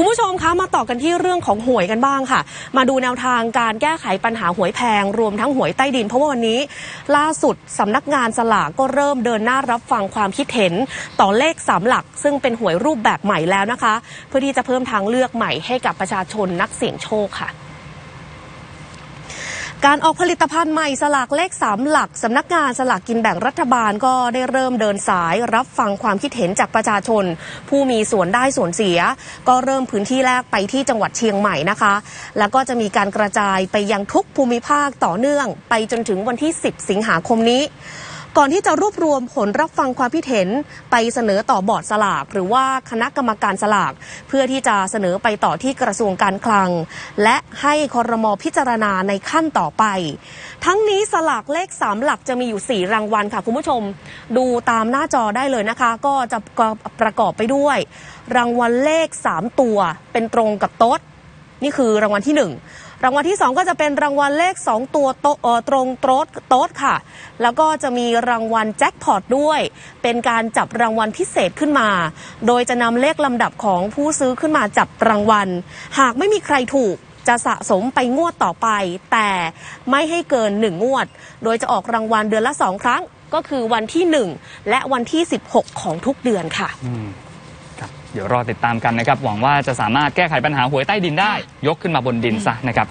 คุณผู้ชมคะมาต่อกันที่เรื่องของหวยกันบ้างค่ะ มาดูแนวทางการแก้ไขปัญหาหวยแพง รวมทั้งหวยใต้ดิน เพราะว่าวันนี้ ล่าสุดสำนักงานสลากก็เริ่มเดินหน้ารับฟังความคิดเห็น ต่อเลขสามหลัก ซึ่งเป็นหวยรูปแบบใหม่แล้วนะคะ เพื่อที่จะเพิ่มทางเลือกใหม่ให้กับประชาชนนักเสี่ยงโชคค่ะ การออกผลิตภัณฑ์ใหม่สลากเลขสามหลักสำนักงานสลากกินแบ่งรัฐบาลก็ได้เริ่มเดินสาย รับฟังความคิดเห็นจากประชาชน ผู้มีส่วนได้ส่วนเสีย ก็เริ่มพื้นที่แรกไปที่จังหวัดเชียงใหม่นะคะ แล้วก็จะมีการกระจายไปยังทุกภูมิภาคต่อเนื่อง ไปจนถึงวันที่ 10 สิงหาคมนี้ ก่อนที่จะรวบรวมผลรับฟังความคิดเห็นไปเสนอต่อบอร์ดสลาก หรือว่าคณะกรรมการสลาก เพื่อที่จะเสนอไปต่อที่กระทรวงการคลัง และให้คอรมอพิจารณาในขั้นต่อไป ทั้งนี้สลากเลข 3 หลักจะมีอยู่ 4 รางวัลค่ะคุณผู้ชม ดูตามหน้าจอได้เลยนะคะ ก็จะประกอบไปด้วย รางวัลเลข 3 ตัว เป็นตรงกับโต๊ด นี่คือรางวัลที่ 1 รางวัลที่ 2 ก็จะเป็นรางวัลเลข 2 ตัวโตเออตรงโต๊ดโต๊ดค่ะ แล้วก็จะมีรางวัลแจ็คพอตด้วย เป็นการจับรางวัลพิเศษขึ้นมา โดยจะนำเลขลำดับของผู้ซื้อขึ้นมาจับรางวัล หากไม่มีใครถูกจะสะสมไปงวดต่อไป แต่ไม่ให้เกิน 1 งวด โดยจะออกรางวัลเดือนละ 2 ครั้ง ก็คือวันที่ 1 และวันที่ 16 ของทุกเดือนค่ะ เดี๋ยวรอติดตามกันนะครับ หวังว่าจะสามารถแก้ไขปัญหาหวยใต้ดินได้ ยกขึ้นมาบนดินซะนะครับ